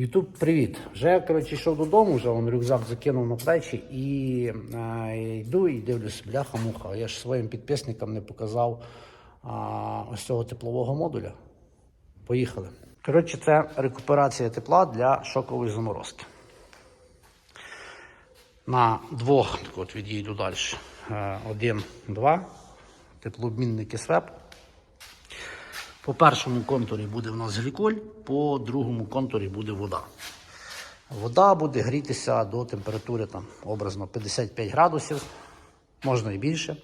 Ютуб, привіт! Вже коротше, йшов додому, вже он рюкзак закинув на плечі і е, йду і дивлюсь, бляха-муха. Я ж своїм підписникам не показав а, ось цього теплового модуля. Поїхали. Коротше, це рекуперація тепла для шокової заморозки. На двох так от відійду далі. Е, Один, два. Теплообмінники СВЕП. По першому контурі буде в нас гліколь, по другому контурі буде вода. Вода буде грітися до температури там, образно 55 градусів, можна і більше,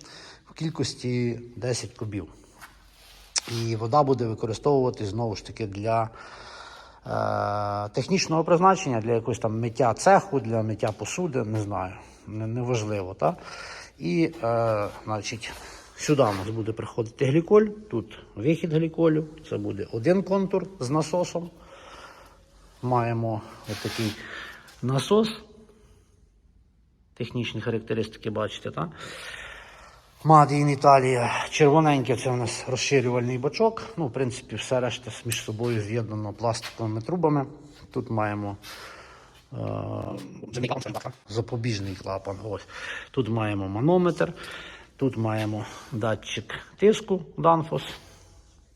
в кількості 10 кубів. І вода буде використовуватись знову ж таки для е, технічного призначення, для якогось там миття цеху, для миття посуди, не знаю, неважливо. Та? І е, значить, сюди у нас буде приходити гліколь, тут вихід гліколю, це буде один контур з насосом. Маємо отакий насос. Технічні характеристики бачите, так? Made in Italia. Червоненьке це у нас розширювальний бачок. Ну, в принципі, все решта між собою з'єднано пластиковими трубами. Тут маємо е, запобіжний клапан. Ось. Тут маємо манометр, тут маємо датчик тиску Danfoss.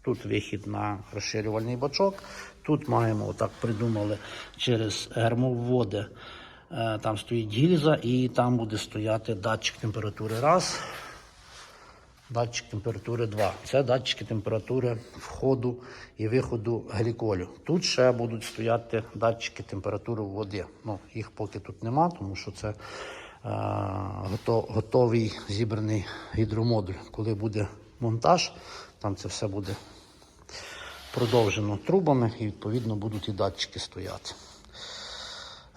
Тут вихід на розширювальний бачок. Тут маємо, отак придумали, через гермоводи. Е, Там стоїть гільза і там буде стояти датчик температури раз, датчик температури 2. Це датчики температури входу і виходу гліколю. Тут ще будуть стояти датчики температури води. Ну, їх поки тут нема, тому що це готовий зібраний гідромодуль. Коли буде монтаж, там це все буде продовжено трубами і відповідно будуть і датчики стояти.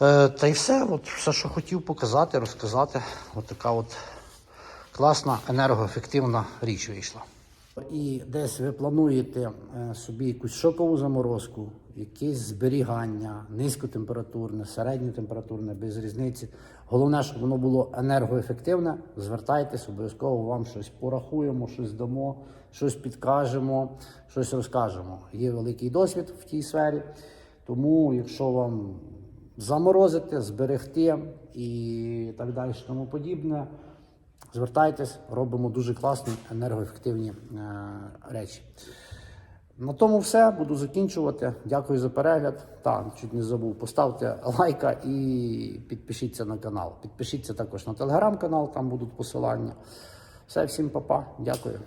Е, та й все, от, все, що хотів показати, розказати. От така от класна енергоефективна річ вийшла. І десь ви плануєте е, собі якусь шокову заморозку, якесь зберігання, низькотемпературне, середньотемпературне, без різниці. Головне, щоб воно було енергоефективне. Звертайтесь, обов'язково вам щось порахуємо, щось дамо, щось підкажемо, щось розкажемо. Є великий досвід в тій сфері. Тому, якщо вам заморозити, зберегти і так далі, тому подібне. Звертайтесь, робимо дуже класні енергоефективні е, речі. На тому все. Буду закінчувати. Дякую за перегляд. Та, чуть не забув. Поставте лайка і підпишіться на канал. Підпишіться також на телеграм-канал, там будуть посилання. Все, всім па-па. Дякую.